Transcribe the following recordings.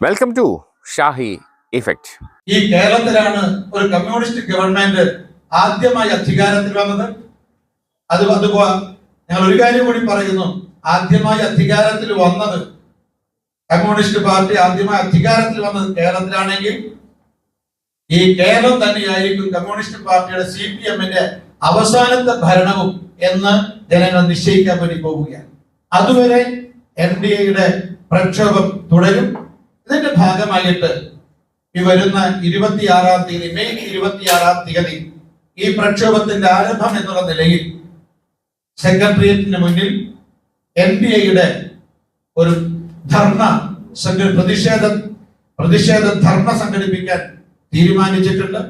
Welcome to Shahi effect ഈ കേരളത്തിലാണ് ഒരു കമ്മ്യൂണിസ്റ്റ് ഗവൺമെന്റ് ആദ്യമായി അധികാരത്തിൽ വന്നത് അത് അതുപോലെ ഞങ്ങൾ ഒരു കാര്യം കൂടി പറയുന്നു. ആദ്യമായി അധികാരത്തിൽ വന്നത് കമ്മ്യൂണിസ്റ്റ് പാർട്ടി ആദ്യമായി അധികാരത്തിൽ വന്നത് കേരളത്തിലാണെങ്കിൽ ഈ കേരളം തന്നെയായിരിക്കും കമ്മ്യൂണിസ്റ്റ് പാർട്ടിയുടെ സി പി എമ്മിന്റെ അവസാനത്തെ ഭരണവും എന്ന് ജനങ്ങൾ നിശ്ചയിക്കാൻ വേണ്ടി പോവുകയാണ്. അതുവരെ എൻ ഡി എയുടെ പ്രക്ഷോഭം തുടരും. ഇതിന്റെ ഭാഗമായിട്ട് ഈ വരുന്ന ഇരുപത്തിയാറാം തീയതി മെയ് ഇരുപത്തിയാറാം തീയതി ഈ പ്രക്ഷോഭത്തിന്റെ ആരംഭം എന്നുള്ള നിലയിൽ സെക്രട്ടേറിയറ്റിന് മുന്നിൽ എൻ ഡി എയുടെ ഒരു ധർണ സംഘ പ്രതിഷേധ പ്രതിഷേധ ധർണ സംഘടിപ്പിക്കാൻ തീരുമാനിച്ചിട്ടുണ്ട്.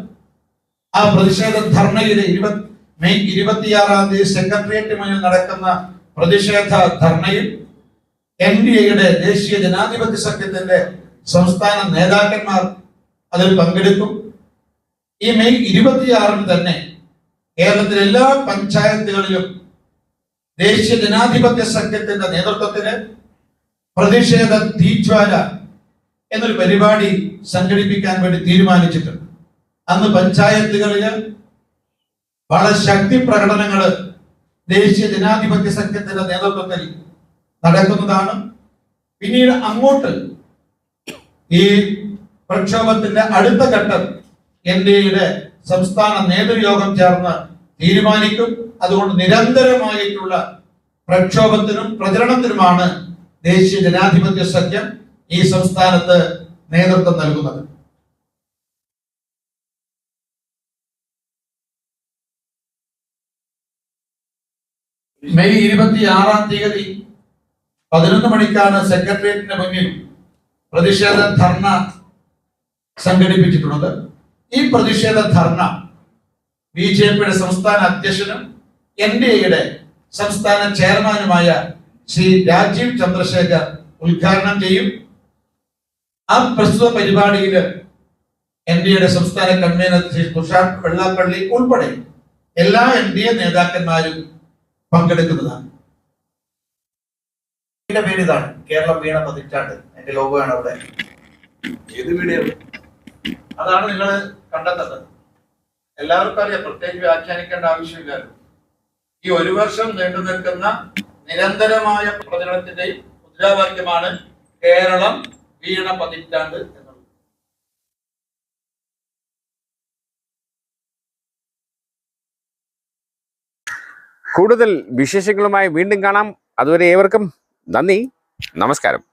ആ പ്രതിഷേധ ധർണയുടെ ഇരുപത്തി മെയ് ഇരുപത്തിയാറാം തീയതി സെക്രട്ടേറിയറ്റ് മുന്നിൽ നടക്കുന്ന പ്രതിഷേധ ധർണയിൽ എൻ ഡി എയുടെ ദേശീയ ജനാധിപത്യ സഖ്യത്തിന്റെ സംസ്ഥാന നേതാക്കന്മാർ അതിൽ പങ്കെടുക്കും. ഈ മെയ് ഇരുപത്തിയാറിന് തന്നെ കേരളത്തിലെ എല്ലാ പഞ്ചായത്തുകളിലും ദേശീയ ജനാധിപത്യ സഖ്യത്തിന്റെ നേതൃത്വത്തിന് പ്രതിഷേധ തീജ്വാല എന്നൊരു പരിപാടി സംഘടിപ്പിക്കാൻ വേണ്ടി തീരുമാനിച്ചിട്ടുണ്ട്. അന്ന് പഞ്ചായത്തുകളിൽ വളരെ ശക്തി പ്രകടനങ്ങൾ ദേശീയ ജനാധിപത്യ സഖ്യത്തിന്റെ നേതൃത്വത്തിൽ നടക്കുന്നതാണ്. പിന്നീട് അങ്ങോട്ട് ഈ പ്രക്ഷോഭത്തിന്റെ അടുത്ത ഘട്ടം എൻ ഡി എയുടെ സംസ്ഥാന നേതൃയോഗം ചേർന്ന് തീരുമാനിക്കും. അതുകൊണ്ട് നിരന്തരമായിട്ടുള്ള പ്രക്ഷോഭത്തിനും പ്രചരണത്തിനുമാണ് ദേശീയ ജനാധിപത്യ സഖ്യം ഈ സംസ്ഥാനത്ത് നേതൃത്വം നൽകുന്നത്. മെയ് ഇരുപത്തി ആറാം തീയതി പതിനൊന്ന് മണിക്കാണ് സെക്രട്ടേറിയറ്റിന്റെ മുന്നിൽ പ്രതിഷേധ ധർണ സംഘടിപ്പിച്ചിട്ടുള്ളത് ഈ പ്രതിഷേധ ധർണ ബി ജെ പിയുടെ സംസ്ഥാന അധ്യക്ഷനും എൻ ഡി എയുടെ സംസ്ഥാന ചെയർമാനുമായ ശ്രീ രാജീവ് ചന്ദ്രശേഖർ ഉദ്ഘാടനം ചെയ്യും. ആ പ്രസ്തുത പരിപാടിയിൽ എൻ ഡി എയുടെ സംസ്ഥാന കൺവീനർ ശ്രീ തുഷാർ വെള്ളാപ്പള്ളി ഉൾപ്പെടെ എല്ലാ എൻ ഡി എ നേതാക്കന്മാരും പങ്കെടുക്കുന്നതാണ്. പേര് കേരളം വീണ പതിറ്റാണ്ട്. എന്റെ ആണ് അവിടെ. ഏത് വീഡിയോ അതാണ് നിങ്ങൾ കണ്ടെത്തുന്നത്. എല്ലാവർക്കും അറിയാം പ്രത്യേകിച്ച് വ്യാഖ്യാനിക്കേണ്ട ആവശ്യമില്ലല്ലോ. ഈ ഒരു വർഷം നീണ്ടു നിൽക്കുന്ന നിരന്തരമായ പ്രചരണത്തിന്റെയും മുദ്രാവാക്യമാണ് കേരളം വീണ പതിറ്റാണ്ട് കൂടുതൽ വിശേഷങ്ങളുമായി വീണ്ടും കാണാം. അതുവരെ ഏവർക്കും നന്ദി. നമസ്കാരം.